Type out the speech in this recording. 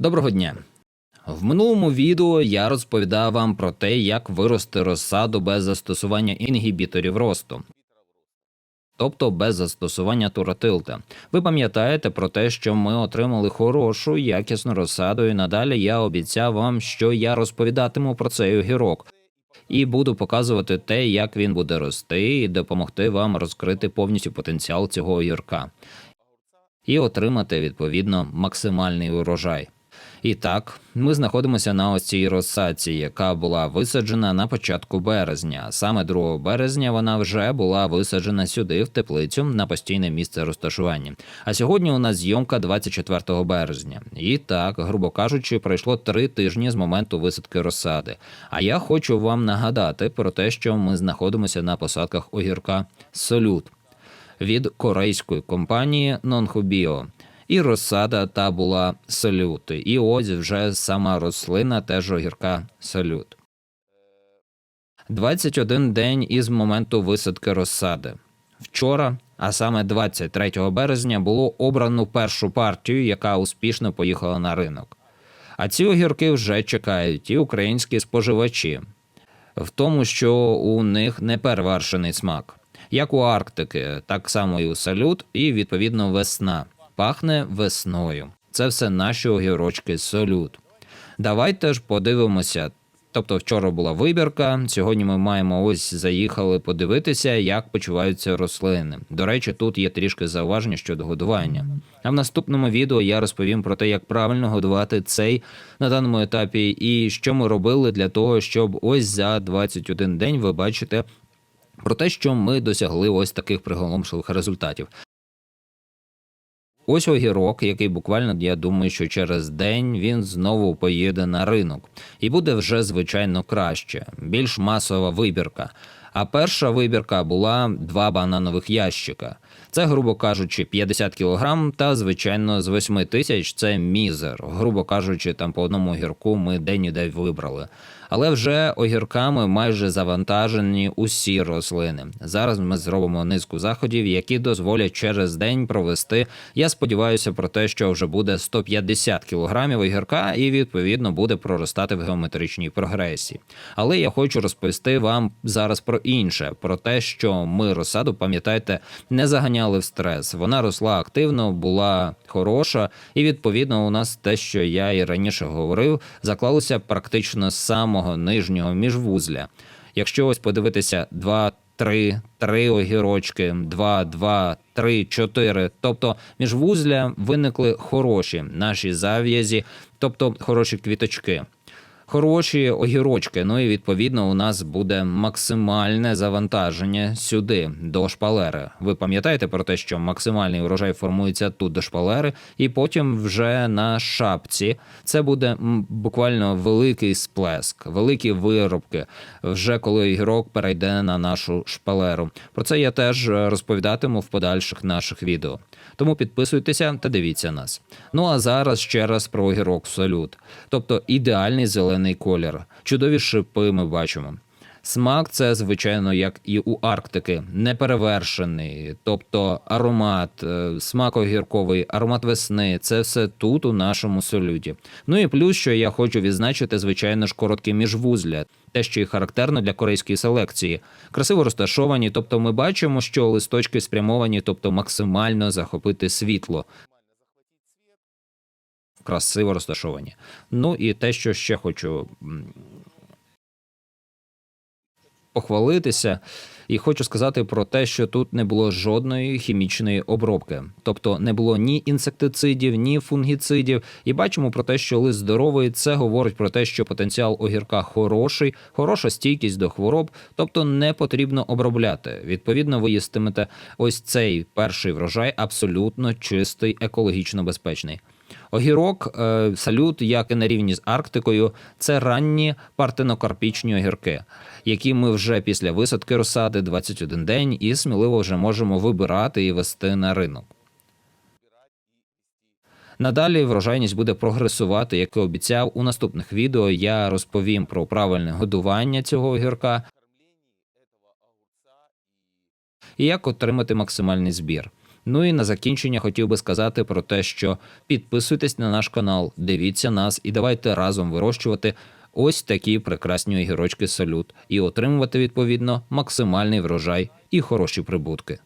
Доброго дня. В минулому відео я розповідав вам про те, як вирости розсаду без застосування інгібіторів росту, тобто без застосування туратилта. Ви пам'ятаєте про те, що ми отримали хорошу, якісну розсаду, і надалі я обіцяв вам, що я розповідатиму про цей огірок. І буду показувати те, як він буде рости, і допомогти вам розкрити повністю потенціал цього огірка і отримати відповідно максимальний урожай. І так, ми знаходимося на ось цій розсадці, яка була висаджена на початку березня. Саме 2 березня вона вже була висаджена сюди, в теплицю, на постійне місце розташування. А сьогодні у нас зйомка 24 березня. І так, грубо кажучи, пройшло три тижні з моменту висадки розсади. А я хочу вам нагадати про те, що ми знаходимося на посадках огірка Солют від корейської компанії Nonhubio. І розсада та була салют. І ось вже сама рослина теж огірка салют. 21 день із моменту висадки розсади. Вчора, а саме 23 березня, було обрано першу партію, яка успішно поїхала на ринок. А ці огірки вже чекають і українські споживачі, в тому, що у них не перевершений смак. Як у Арктики, так само і у салют, і відповідно весна. Пахне весною. Це все наші огірочки салют. Давайте ж подивимося. Тобто вчора була вибірка. Сьогодні ми маємо ось заїхали подивитися, як почуваються рослини. До речі, тут є трішки зауваження щодо годування. А в наступному відео я розповім про те, як правильно годувати цей на даному етапі, і що ми робили для того, щоб ось за 21 день ви бачите про те, що ми досягли ось таких приголомшливих результатів. Ось огірок, який буквально, я думаю, що через день він знову поїде на ринок, і буде вже звичайно краще, більш масова вибірка. А перша вибірка була два бананових ящика. Це, грубо кажучи, 50 кілограм, та звичайно з 8 тисяч це мізер. Грубо кажучи, там по одному огірку ми день і вибрали. Але вже огірками майже завантажені усі рослини. Зараз ми зробимо низку заходів, які дозволять через день провести. Я сподіваюся про те, що вже буде 150 кілограмів огірка, і відповідно буде проростати в геометричній прогресії. Але я хочу розповісти вам зараз про інше: про те, що ми розсаду, пам'ятаєте, не заганяли в стрес. Вона росла активно, була хороша, і відповідно у нас те, що я і раніше говорив, заклалося практично з самого нижнього міжвузля. Якщо ось подивитися 2, 3, 3 огірочки, 2, 2, 3, 4, тобто міжвузля виникли хороші наші зав'язі, тобто хороші квіточки хороші огірочки. Ну і відповідно у нас буде максимальне завантаження сюди до шпалери. Ви пам'ятаєте про те, що максимальний урожай формується тут до шпалери, і потім вже на шапці це буде буквально великий сплеск, великі виробки. Вже коли огірок перейде на нашу шпалеру. Про це я теж розповідатиму в подальших наших відео. Тому підписуйтеся та дивіться нас. Ну а зараз ще раз про огірок салют, тобто ідеальний зелений колір. Чудові шипи ми бачимо. Смак це, звичайно, як і у Арктики, неперевершений, тобто аромат, е, смак огірковий, аромат весни це все тут, у нашому солюді. Ну і плюс, що я хочу відзначити, звичайно ж, короткі міжвузля, те, що і характерно для корейської селекції, красиво розташовані. Тобто, ми бачимо, що листочки спрямовані, тобто максимально захопити світло. Красиво розташовані. Ну і те, що ще хочу похвалитися, і хочу сказати про те, що тут не було жодної хімічної обробки, тобто не було ні інсектицидів, ні фунгіцидів. І бачимо про те, що лист здоровий. Це говорить про те, що потенціал огірка хороший, хороша стійкість до хвороб, тобто не потрібно обробляти. Відповідно, ви їстимете ось цей перший врожай абсолютно чистий, екологічно безпечний. Огірок, е, салют, як і на рівні з Арктикою, це ранні партенокарпічні огірки, які ми вже після висадки розсади 21 день і сміливо вже можемо вибирати і вести на ринок. Надалі врожайність буде прогресувати, як і обіцяв. У наступних відео я розповім про правильне годування цього огірка і як отримати максимальний збір. Ну і на закінчення хотів би сказати про те, що підписуйтесь на наш канал, дивіться нас і давайте разом вирощувати ось такі прекрасні огірочки салют і отримувати відповідно максимальний врожай і хороші прибутки.